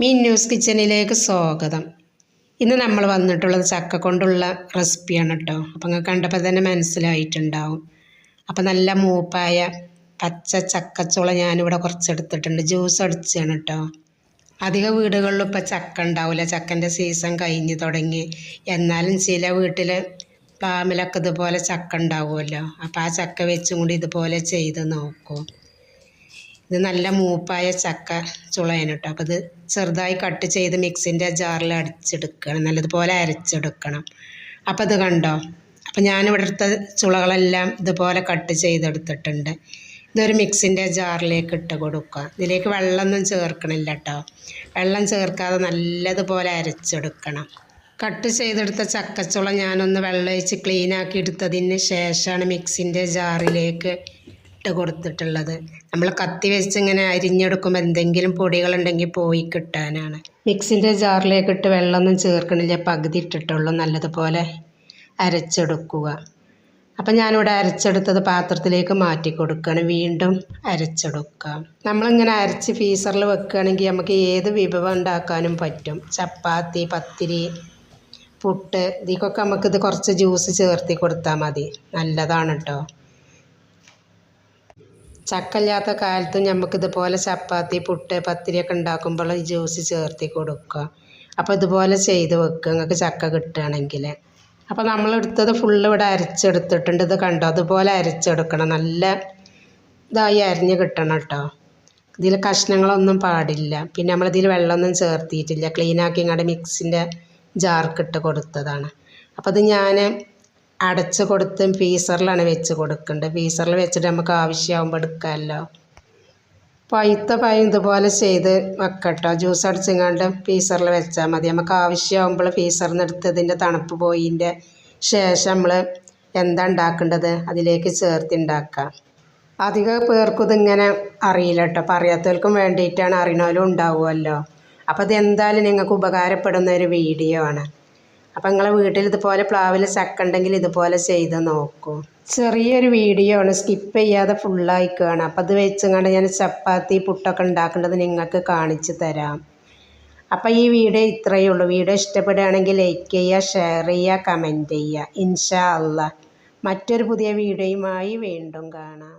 മീൻ news കിച്ചണിലേക്ക് സ്വാഗതം. ഇന്ന് നമ്മൾ വന്നിട്ടുള്ളത് ചക്ക കൊണ്ടുള്ള റെസിപ്പിയാണ് കേട്ടോ. അപ്പം നിങ്ങൾക്ക് കണ്ടപ്പോൾ തന്നെ മനസ്സിലായിട്ടുണ്ടാവും. അപ്പം നല്ല മൂപ്പായ പച്ച ചക്കച്ചുള ഞാനിവിടെ കുറച്ചെടുത്തിട്ടുണ്ട്. ജ്യൂസ് അടിച്ചാണ് കേട്ടോ. അധിക വീടുകളിലും ഇപ്പം ചക്ക ഉണ്ടാവില്ല ചക്കന്റെ സീസൺ കഴിഞ്ഞ് തുടങ്ങി. എന്നാലും ചില വീട്ടിൽ പ്ലാമിലൊക്കെ ഇതുപോലെ ചക്ക ഉണ്ടാവുമല്ലോ. അപ്പോൾ ആ ചക്ക വെച്ചും കൂടി ഇതുപോലെ ചെയ്ത് നോക്കൂ. ഇത് നല്ല മൂപ്പായ ചക്ക ചുളയാണ് കേട്ടോ. അപ്പോൾ ഇത് ചെറുതായി കട്ട് ചെയ്ത് മിക്സിന്റെ ജാറിൽ അടിച്ചെടുക്കണം നല്ലതുപോലെ അരച്ചെടുക്കണം. അപ്പോൾ ഇത് കണ്ടോ? അപ്പോൾ ഞാനിവിടെ എടുത്ത ചുളകളെല്ലാം ഇതുപോലെ കട്ട് ചെയ്തെടുത്തിട്ടുണ്ട്. ഇതൊരു മിക്സിന്റെ ജാറിലേക്ക് ഇട്ട് കൊടുക്കുക. ഇതിലേക്ക് വെള്ളമൊന്നും ചേർക്കണില്ല കേട്ടോ. വെള്ളം ചേർക്കാതെ നല്ലതുപോലെ അരച്ചെടുക്കണം. കട്ട് ചെയ്തെടുത്ത ചക്കച്ചുള ഞാനൊന്ന് വെള്ളമൊഴിച്ച് ക്ലീനാക്കി എടുത്തതിന് ശേഷമാണ് മിക്സിന്റെ ജാറിലേക്ക് ഇട്ട് കൊടുത്തിട്ടുള്ളത്. നമ്മൾ കത്തി വെച്ച് ഇങ്ങനെ അരിഞ്ഞെടുക്കുമ്പോൾ എന്തെങ്കിലും പൊടികളുണ്ടെങ്കിൽ പോയി കിട്ടാനാണ്. മിക്സിന്റെ ജാറിലേക്ക് ഇട്ട് വെള്ളമൊന്നും ചേർക്കണില്ല. പകുതി ഇട്ടിട്ടുള്ളൂ. നല്ലതുപോലെ അരച്ചെടുക്കുക. അപ്പം ഞാനിവിടെ അരച്ചെടുത്തത് പാത്രത്തിലേക്ക് മാറ്റി കൊടുക്കണം. വീണ്ടും അരച്ചെടുക്കുക. നമ്മളിങ്ങനെ അരച്ച് ഫീസറിൽ വെക്കുകയാണെങ്കിൽ നമുക്ക് ഏത് വിഭവം ഉണ്ടാക്കാനും പറ്റും. ചപ്പാത്തി പത്തിരി പുട്ട് ഇതിക്കൊക്കെ നമുക്കിത് കുറച്ച് ജ്യൂസ് ചേർത്തി കൊടുത്താൽ മതി. നല്ലതാണ് കേട്ടോ ചക്കയില്ലാത്ത കാലത്ത് നമുക്കിതുപോലെ ചപ്പാത്തി പുട്ട് പത്തിരിയൊക്കെ ഉണ്ടാക്കുമ്പോൾ ഈ ജ്യൂസ് ചേർത്തി കൊടുക്കുക. അപ്പോൾ ഇതുപോലെ ചെയ്ത് വെക്കുക. നിങ്ങൾക്ക് ചക്ക കിട്ടുകയാണെങ്കിൽ അപ്പോൾ നമ്മളെടുത്തത് ഫുള്ള് ഇവിടെ അരച്ചെടുത്തിട്ടുണ്ട്. ഇത് കണ്ടോ? അതുപോലെ അരച്ചെടുക്കണം. നല്ല ഇതായി അരിഞ്ഞ് കിട്ടണം കേട്ടോ. ഇതിൽ കഷ്ണങ്ങളൊന്നും പാടില്ല. പിന്നെ നമ്മളിതിൽ വെള്ളമൊന്നും ചേർത്തിയിട്ടില്ല. ക്ലീനാക്കി ഇങ്ങോട്ട് മിക്സിന്റെ ജാർക്കിട്ട് കൊടുത്തതാണ്. അപ്പോൾ അത് ഞാൻ അടച്ച് കൊടുത്ത് ഫീസറിലാണ് വെച്ച് കൊടുക്കേണ്ടത് ഫീസറിൽ വെച്ചിട്ട് നമുക്ക് ആവശ്യമാകുമ്പോൾ എടുക്കാമല്ലോ പഴുത്ത പഴം ഇതുപോലെ ചെയ്ത് വെക്കട്ടോ. ജ്യൂസ് അടിച്ചെങ്ങാണ്ട് ഫീസറിൽ വെച്ചാൽ മതി. നമുക്ക് ആവശ്യമാകുമ്പോൾ ഫീസറിൽ നിന്ന് എടുത്ത് ഇതിന്റെ തണുപ്പ് പോയിന്റെ ശേഷം നമ്മൾ എന്താ ഉണ്ടാക്കേണ്ടത് അതിലേക്ക് ചേർത്ത് ഉണ്ടാക്കാം അധികം പേർക്കും ഇതിങ്ങനെ അറിയില്ല കേട്ടോ അപ്പോൾ അറിയാത്തവർക്കും വേണ്ടിയിട്ടാണ് അറിയണവരും ഉണ്ടാവുമല്ലോ അപ്പോൾ ഇത് എന്തായാലും നിങ്ങൾക്ക് ഉപകാരപ്പെടുന്ന ഒരു വീഡിയോ ആണ്. അപ്പം നിങ്ങളെ വീട്ടിൽ ഇതുപോലെ പ്ലാവിൽ ചക്ക ഉണ്ടെങ്കിൽ ഇതുപോലെ ചെയ്ത് നോക്കൂ. ചെറിയൊരു വീഡിയോ ആണ് സ്കിപ്പ് ചെയ്യാതെ ഫുള്ളായി അപ്പം അത് വെച്ചുകൊണ്ട് ഞാൻ ചപ്പാത്തി പുട്ടൊക്കെ ഉണ്ടാക്കേണ്ടത് നിങ്ങൾക്ക് കാണിച്ചു തരാം. അപ്പം ഈ വീഡിയോ ഇത്രയേ ഉള്ളൂ. വീഡിയോ ഇഷ്ടപ്പെടുകയാണെങ്കിൽ ലൈക്ക് ചെയ്യുക ഷെയർ ചെയ്യുക കമന്റ് ചെയ്യുക. ഇൻഷാ അല്ല മറ്റൊരു പുതിയ വീഡിയോയുമായി വീണ്ടും കാണാം.